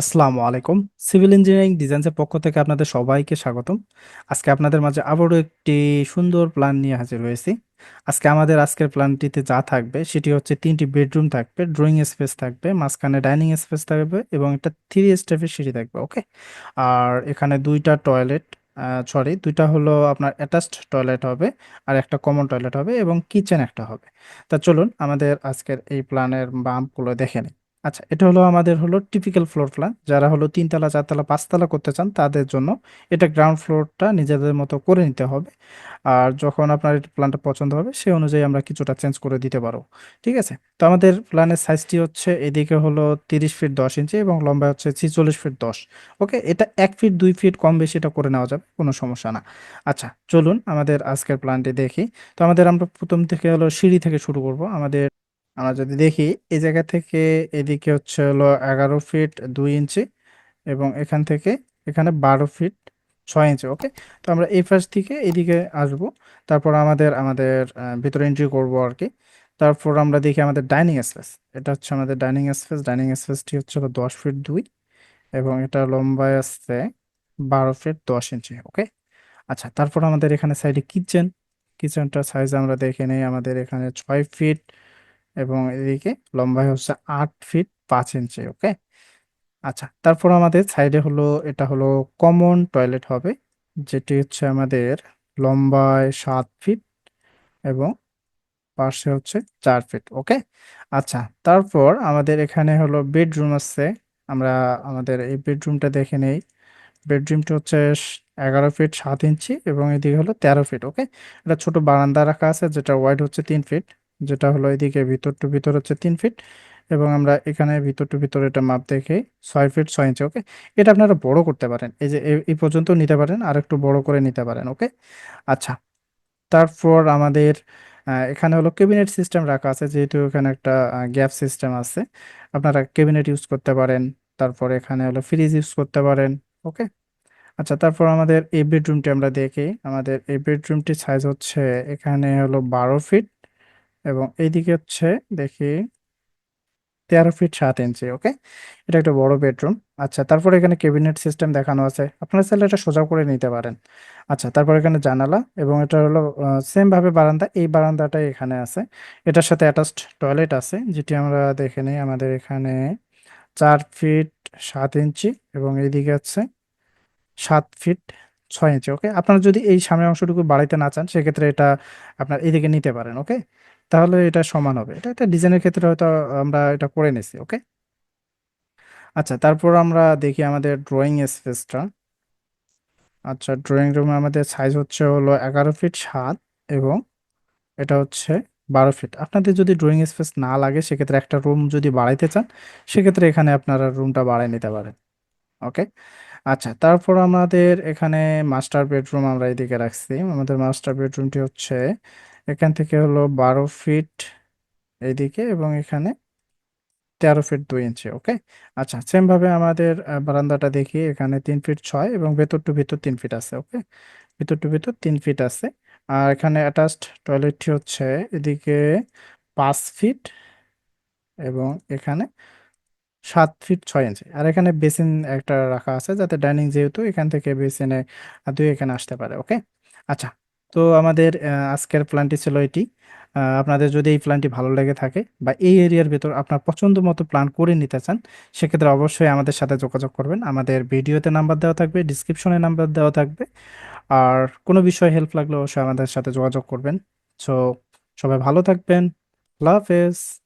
আসসালামু আলাইকুম। Civil engineering ডিজাইনসের পক্ষ থেকে আপনাদের সবাইকে স্বাগতম। আজকে আপনাদের মাঝে আবারও একটি সুন্দর প্ল্যান নিয়ে হাজির হয়েছি। আজকে আমাদের আজকের প্ল্যানটিতে যা থাকবে, সেটি হচ্ছে তিনটি বেডরুম থাকবে ড্রয়িং স্পেস থাকবে, মাঝখানে ডাইনিং স্পেস থাকবে এবং একটা থ্রি স্টেপের সিঁড়ি থাকবে ওকে আর এখানে দুইটা টয়লেট সরি দুইটা হলো আপনার অ্যাটাচড টয়লেট হবে আর একটা কমন টয়লেট হবে এবং কিচেন একটা হবে। তা চলুন আমাদের আজকের এই প্ল্যানের বাম্পগুলো দেখে নিই। আচ্ছা এটা হলো আমাদের হলো টিপিক্যাল ফ্লোর প্ল্যান যারা হলো তিনতলা, চারতলা, পাঁচতলা করতে চান, তাদের জন্য এটা গ্রাউন্ড ফ্লোরটা নিজেদের মতো করে নিতে হবে। আর যখন আপনার প্ল্যানটা পছন্দ হবে, সেই অনুযায়ী আমরা কিছুটা চেঞ্জ করে দিতে পারব। ঠিক আছে? তো আমাদের প্ল্যানের সাইজটি হচ্ছে এদিকে হলো তিরিশ ফিট দশ ইঞ্চি এবং লম্বা হচ্ছে ছিচল্লিশ ফিট দশ। ওকে? এটা এক ফিট দুই ফিট কম বেশি এটা করে নেওয়া যাবে, কোনো সমস্যা না। আচ্ছা চলুন আমাদের আজকের প্ল্যানটি দেখি। তো আমাদের আমরা প্রথম থেকে হলো সিঁড়ি থেকে শুরু করব। আমাদের আমরা যদি দেখি, এই জায়গা থেকে এদিকে হচ্ছে হলো এগারো ফিট দুই ইঞ্চি এবং এখান থেকে এখানে বারো ফিট ছয় ইঞ্চি, ওকে? তো আমরা এই পাশ থেকে এদিকে আসব। তারপর আমাদের আমাদের ভিতরে এন্ট্রি করব আর কি। তারপর আমরা দেখি আমাদের ডাইনিং স্পেস এটা হচ্ছে আমাদের ডাইনিং স্পেস ডাইনিং স্পেসটি হচ্ছে হলো দশ ফিট দুই এবং এটা লম্বায় আসছে বারো ফিট দশ ইঞ্চি, ওকে? আচ্ছা তারপর আমাদের এখানে সাইডে কিচেন কিচেনটার সাইজ আমরা দেখে নেই। আমাদের এখানে ছয় ফিট এবং এদিকে লম্বায় হচ্ছে আট ফিট পাঁচ ইঞ্চি ওকে আচ্ছা তারপর আমাদের সাইডে হলো, এটা হলো কমন টয়লেট হবে, যেটি হচ্ছে আমাদের লম্বায় সাত ফিট এবং পাশে হচ্ছে চার ফিট ওকে আচ্ছা তারপর আমাদের এখানে হলো বেডরুম আছে, আমরা আমাদের এই বেডরুমটা দেখে নেই। বেডরুমটা হচ্ছে এগারো ফিট সাত ইঞ্চি এবং এদিকে হলো তেরো ফিট ওকে এটা ছোট বারান্দা রাখা আছে, যেটা ওয়াইড হচ্ছে তিন ফিট যেটা হলো এদিকে ভিতর টু ভিতর হচ্ছে তিন ফিট এবং আমরা এখানে ভিতর টু ভিতর এটা মাপ দেখে ছয় ফিট ছয় ইঞ্চি ওকে এটা আপনারা বড় করতে পারেন। এই যে এই- পর্যন্ত নিতে পারেন, আর একটু বড় করে নিতে পারেন ওকে আচ্ছা তারপর আমাদের এখানে হলো ক্যাবিনেট সিস্টেম রাখা আছে, যেহেতু এখানে একটা গ্যাপ সিস্টেম আছে। আপনারা ক্যাবিনেট ইউজ করতে পারেন, তারপর এখানে হলো ফ্রিজ ইউজ করতে পারেন ওকে আচ্ছা তারপর আমাদের এই বেডরুমটি আমরা দেখি। আমাদের এই বেডরুমটির সাইজ হচ্ছে এখানে হলো বারো ফিট এবং এইদিকে হচ্ছে দেখি তেরো ফিট সাত ইঞ্চি ওকে এটা একটা বড় বেডরুম আচ্ছা তারপর এখানে ক্যাবিনেট সিস্টেম দেখানো আছে। আপনারা চাইলে এটা সোজা করে নিতে পারেন। আচ্ছা তারপর এখানে জানালা এবং এটা হলো সেমভাবে বারান্দা। এই বারান্দাটাই এখানে আছে। এটার সাথে অ্যাটাচড টয়লেট আছে, যেটি আমরা দেখে নিই। আমাদের এখানে চার ফিট সাত ইঞ্চি এবং এইদিকে আছে সাত ফিট ছয় ইঞ্চি ওকে আপনারা যদি এই সামনের অংশটুকু বাড়াইতে না চান, সেক্ষেত্রে এটা আপনার এদিকে নিতে পারেন ওকে তাহলে এটা সমান হবে। এটা একটা ডিজাইনের ক্ষেত্রে হয়তো আমরা এটা করে নিছি ওকে আচ্ছা তারপর আমরা দেখি আমাদের ড্রয়িং স্পেসটা আচ্ছা ড্রয়িং রুমে আমাদের সাইজ হচ্ছে হলো এগারো ফিট সাত এবং এটা হচ্ছে বারো ফিট আপনাদের যদি ড্রয়িং স্পেস না লাগে, সেক্ষেত্রে একটা রুম যদি বাড়াইতে চান, সেক্ষেত্রে এখানে আপনারা রুমটা বাড়াই নিতে পারেন। ওকে আচ্ছা তারপর আমাদের এখানে মাস্টার বেডরুম আমরা এদিকে রাখছি। আমাদের মাস্টার বেডরুমটি হচ্ছে এখান থেকে হলো বারো ফিট এইদিকে এবং এখানে তেরো ফিট দুই ইঞ্চি ওকে আচ্ছা সেমভাবে আমাদের বারান্দাটা দেখি। এখানে তিন ফিট ছয় এবং ভেতর টু ভেতর তিন ফিট আছে ওকে ভিতর টু ভিতর তিন ফিট আছে। আর এখানে অ্যাটাচড টয়লেটটি হচ্ছে এদিকে পাঁচ ফিট এবং এখানে সাত ফিট ছয় ইঞ্চি। আর এখানে বেসিন একটা রাখা আছে যাতে ডাইনিং যেহেতু এখান থেকে বেসিনে দুই এখানে আসতে পারে, ওকে? আচ্ছা তো আমাদের আজকের প্ল্যানটি ছিল এটি। আপনাদের যদি এই প্ল্যানটি ভালো লেগে থাকে বা এই এরিয়ার ভেতর আপনার পছন্দ মতো প্ল্যান করে নিতে চান, সেক্ষেত্রে অবশ্যই আমাদের সাথে যোগাযোগ করবেন। আমাদের ভিডিওতে নাম্বার দেওয়া থাকবে ডিসক্রিপশনে নাম্বার দেওয়া থাকবে। আর কোনো বিষয়ে হেল্প লাগলে অবশ্যই আমাদের সাথে যোগাযোগ করবেন। সো সবাই ভালো থাকবেন। আল্লাহ হাফেজ।